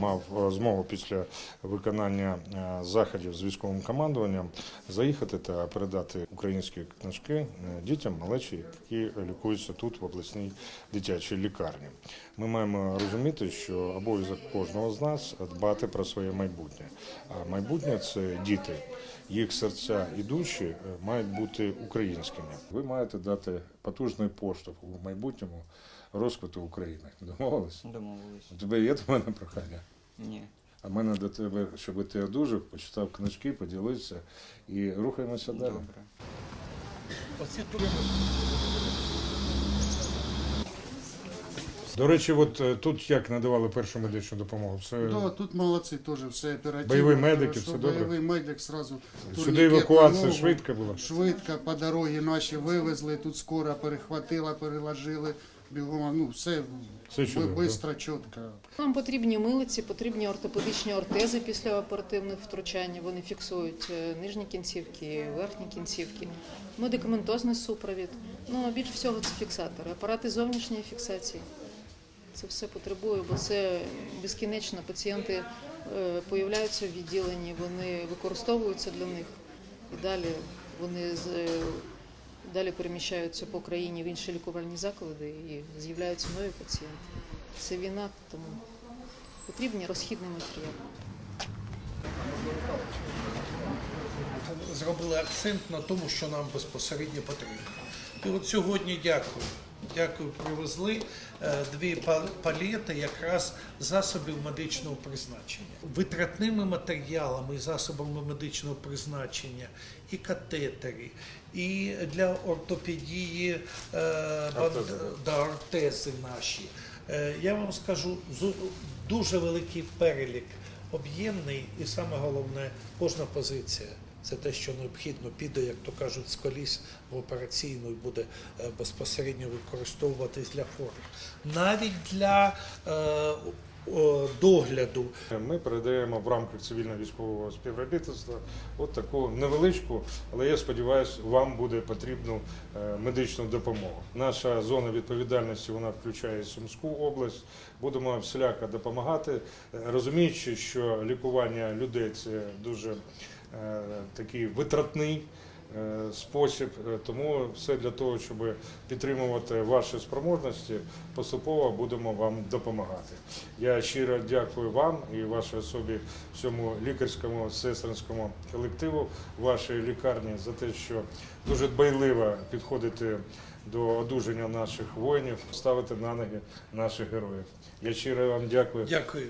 Мав е, змогу після виконання е, заходів з військовим командуванням заїхати та передати українські книжки е, дітям малечі, які лікуються тут в обласній дитячій лікарні. Ми маємо розуміти, що обов'язок кожного з нас дбати про своє майбутнє. А майбутнє це діти. Їх серця і душі мають бути українськими. Ви маєте дати потужний поштовх у майбутньому розквиту України. Домовились? Домовились. У тебе є до мене прохання? Ні. А в мене до тебе, щоб ти одужав, почитав книжки, поділився і рухаємося далі. Добре. До речі, от е, тут як надавали першу медичну допомогу? Все Да, тут молодці теж все оперативно. Бойові медики, все добре? Бойовий медик сразу. сюди евакуація ногу. швидка була. Швидко по дорогі наші вивезли, тут скоро перехватила, переложили. Бігом, ну все, Все чудово, швидко, чітко. Нам потрібні милиці, потрібні ортопедичні ортези після оперативних втручань. Вони фіксують е, нижні кінцівки, верхні кінцівки, медикаментозний супровід. Ну а більш всього це фіксатори, апарати зовнішньої фіксації. Це все потребує, бо це безкінечно. Пацієнти е, появляються в відділенні, вони використовуються для них і далі вони з. Далі переміщаються по країні в інші лікувальні заклади і з'являються нові пацієнти. Це війна, тому потрібні розхідний матеріал. зробили акцент на тому, що нам безпосередньо потрібно. І от сьогодні дякую. Дякую, привезли е, дві па- палети якраз засобів медичного призначення. Витратними матеріалами і засобами медичного призначення, і катетери, і для ортопедії е, Ортези. да, ортези наші. Е, Я вам скажу, дуже великий перелік, об'ємний, і саме головне, кожна позиція. Це те, що необхідно піде, як то кажуть, з коліс в операційну і буде е, безпосередньо використовуватись для хворих. Навіть для е, догляду Ми передаємо в рамках цивільно-військового співробітництва от таку невеличку, але я сподіваюся, вам буде потрібну е, медичну допомогу. Наша зона відповідальності вона включає Сумську область. Будемо всіляко допомагати, е, розуміючи, що лікування людей це дуже такий витратний. е, Спосіб, Е, тому все для того, щоб підтримувати ваші спроможності, поступово будемо вам допомагати. Я щиро дякую вам і вашій особі, всьому лікарському сестринському колективу вашої лікарні за те, що дуже дбайливо підходите до одужання наших воїнів, ставите на ноги наших героїв. Я щиро вам дякую. дякую.